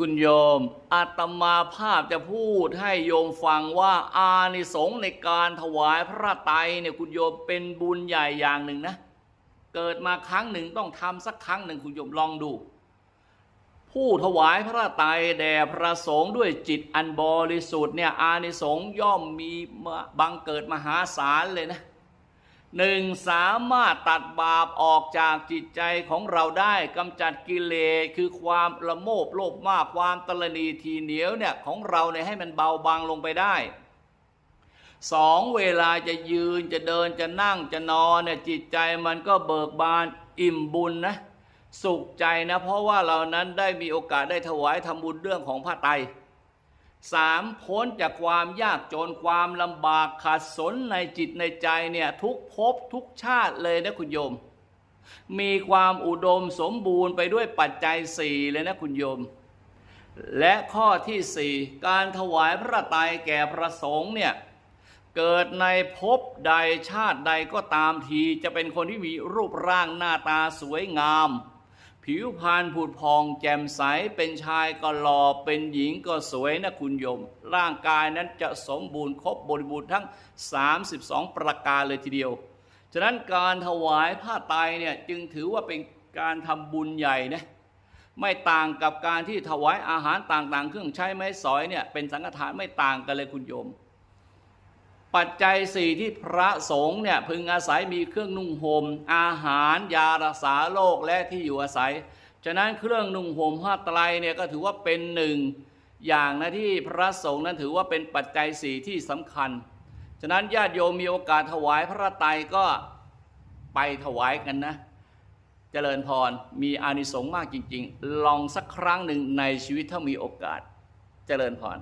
คุณโยมอาตมาภาพจะพูดให้โยมฟังว่าอานิสงส์ในการถวายพระไตรเนี่ยคุณโยมเป็นบุญใหญ่อย่างหนึ่งนะ เกิดมาครั้งหนึ่งต้องทำสักครั้งหนึ่งคุณโยมลองดู ผู้ถวายพระไตรแด่พระสงฆ์ด้วยจิตอันบริสุทธิ์เนี่ยอานิสงส์ย่อมมีบังเกิดมหาศาลเลยนะ หนึ่งสามารถตัดบาปออกจากจิตใจของเราได้กำจัดกิเลสคือความละโมบโลภมากความตรณีทีเหนียวเนี่ยของเราเนี่ยให้มันเบาบางลงไปได้สองเวลาจะยืนจะเดินจะนั่งจะนอนเนี่ยจิตใจมันก็เบิกบานอิ่มบุญนะสุขใจนะเพราะว่าเรานั้นได้มีโอกาสได้ถวายทำบุญเรื่องของพระไตร สามพ้นจากความยากจนความลำบากขัดสนในจิตในใจเนี่ยทุกภพทุกชาติเลยนะคุณโยม มีความอุดมสมบูรณ์ไปด้วยปัจจัยสี่เลยนะคุณโยม และข้อที่สี่การถวายพระไตรแก่พระสงฆ์เนี่ยเกิดในภพใดชาติใดก็ตามทีจะเป็นคนที่มีรูปร่างหน้าตาสวยงาม ผิวพรรณผุดพองแจ่มใสเป็นชายก็หล่อเป็นหญิงก็สวยนะคุณโยม ร่างกายนั้นจะสมบูรณ์ครบบริบูรณ์ทั้ง 32 ประการเลยทีเดียว ฉะนั้นการถวายผ้าไตรเนี่ยจึงถือว่าเป็นการทำบุญใหญ่นะไม่ต่างกับการที่ถวายอาหารต่างๆ เครื่องใช้ไม้สอยเนี่ยเป็นสังฆทานไม่ต่างกันเลยคุณโยม ปัจจัยสี่ที่พระสงฆ์เนี่ยพึงอาศัยมีเครื่องนุ่งหม่มอาหารยารักษาโรคและที่อยู่อาศัย ฉะนั้นเครื่องนุ่งห่มผ้าไตรเนี่ยก็ถือว่าเป็นหนึ่งอย่างนะที่พระสงฆ์นั้นถือว่าเป็นปัจจัยสี่ที่สำคัญ ฉะนั้นญาติโยมมีโอกาสถวายพระไตรก็ไปถวายกันนะ เจริญพรมีอานิสงส์มากจริง ๆ ลองสักครั้งหนึ่งในชีวิตถ้ามีโอกาส เจริญพร